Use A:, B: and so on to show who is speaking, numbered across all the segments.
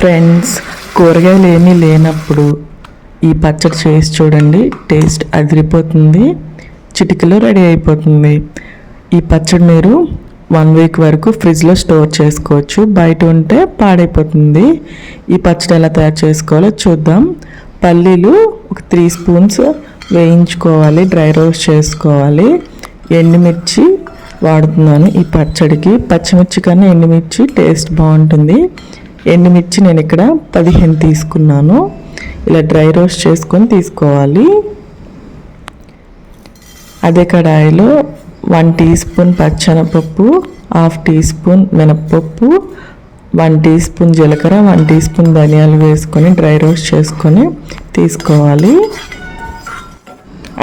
A: Friends కూరగాయలు ఏమీ లేనప్పుడు ఈ పచ్చడి చేసి చూడండి టేస్ట్ అదిరిపోతుంది చిటికలో రెడీ అయిపోతుంది. ఈ పచ్చడి మీరు వన్ వీక్ వరకు ఫ్రిడ్జ్లో స్టోర్ చేసుకోవచ్చు. బయట ఉంటే పాడైపోతుంది. ఈ పచ్చడి ఎలా తయారు చేసుకోవాలో చూద్దాం. పల్లీలు ఒక త్రీ స్పూన్స్ వేయించుకోవాలి డ్రై రోస్ట్ చేసుకోవాలి. ఎండుమిర్చి వాడుతున్నాను ఈ పచ్చడికి. పచ్చిమిర్చి కన్నా ఎండుమిర్చి టేస్ట్ బాగుంటుంది. ఎండుమిర్చి నేను ఇక్కడ పదిహేను తీసుకున్నాను. ఇలా డ్రై రోస్ట్ చేసుకొని తీసుకోవాలి. అదే కడాయిలో వన్ టీ స్పూన్ పచ్చనపప్పు హాఫ్ టీ స్పూన్ మినప్పప్పు వన్ టీ స్పూన్ జీలకర్ర వన్ టీ స్పూన్ ధనియాలు వేసుకొని డ్రై రోస్ట్ చేసుకొని తీసుకోవాలి.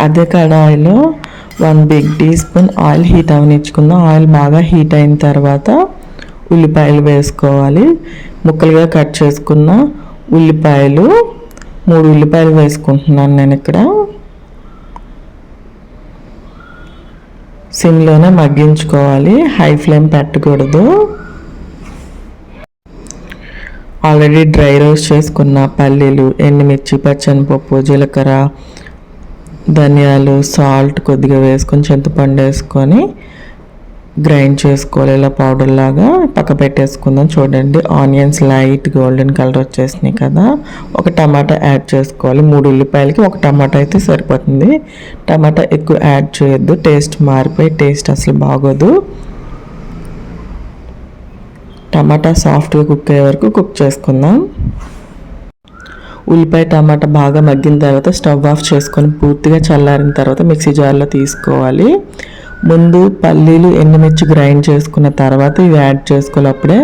A: అదే కడాయిలో one big teaspoon oil heat అవనిచ్చుకుందాం. Oil బాగా హీట్ అయిన తర్వాత ఉల్లిపాయలు వేసుకోవాలి. ముక్కలుగా కట్ చేసుకున్న ఉల్లిపాయలు మూడు ఉల్లిపాయలు వేసుకుంటున్నాను నేను ఇక్కడ. సిమ్లోనే మగ్గించుకోవాలి. హై ఫ్లేమ్ పెట్టకూడదు. ఆల్రెడీ డ్రై రోస్ట్ చేసుకున్న పల్లీలు ఎండుమిర్చి పచ్చనిపప్పు జీలకర్ర ధనియాలు సాల్ట్ కొద్దిగా వేసుకొని చింతపండు వేసుకొని గ్రైండ్ చేసుకోవాలి. ఇలా పౌడర్ లాగా పక్క పెట్టేసుకుందాం. చూడండి ఆనియన్స్ లైట్ గోల్డెన్ కలర్ వచ్చేసినాయి కదా. ఒక టమాటా యాడ్ చేసుకోవాలి. మూడు ఉల్లిపాయలకి ఒక టమాటా అయితే సరిపోతుంది. టమాటా ఎక్కువ యాడ్ చేయొద్దు. టేస్ట్ మారిపోయి టేస్ట్ అసలు బాగోదు. టమాటా సాఫ్ట్గా కుక్ అయ్యే వరకు కుక్ చేసుకుందాం. ఉల్లిపాయ టమాటా బాగా మగ్గిన తర్వాత స్టవ్ ఆఫ్ చేసుకొని పూర్తిగా చల్లారిన తర్వాత మిక్సీ జార్లో తీసుకోవాలి. ముందు పల్లీలు ఎండుమిర్చి గ్రైండ్ చేసుకున్న తర్వాత ఇవి యాడ్ చేసుకోవాలి అప్పుడే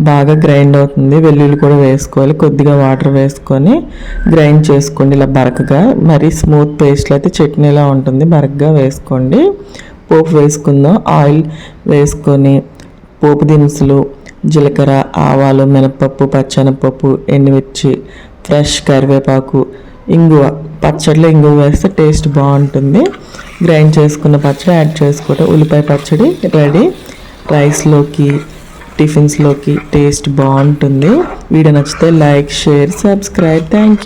A: బాగా గ్రైండ్ అవుతుంది. వెల్లుల్లి కూడా వేసుకోవాలి. కొద్దిగా వాటర్ వేసుకొని గ్రైండ్ చేసుకోండి ఇలా బరకగా. మరి స్మూత్ పేస్ట్లో అయితే చట్నీలా ఉంటుంది. బరకగా వేసుకోండి. పోపు వేసుకుందాం. ఆయిల్ వేసుకొని పోపు దినుసులు జీలకర్ర ఆవాలు మినపప్పు పచ్చనపప్పు ఎండుమిర్చి ఫ్రెష్ కరివేపాకు ఇంగువ. పచ్చడిలో ఇంగువ వేస్తే టేస్ట్ బాగుంటుంది. గ్రైండ్ చేసుకున్న పచ్చడి యాడ్ చేసుకోవటం ఉల్లిపాయ పచ్చడి రెడీ. రైస్లోకి టిఫిన్స్లోకి టేస్ట్ బాగుంటుంది. వీడియో నచ్చితే like share subscribe. Thank you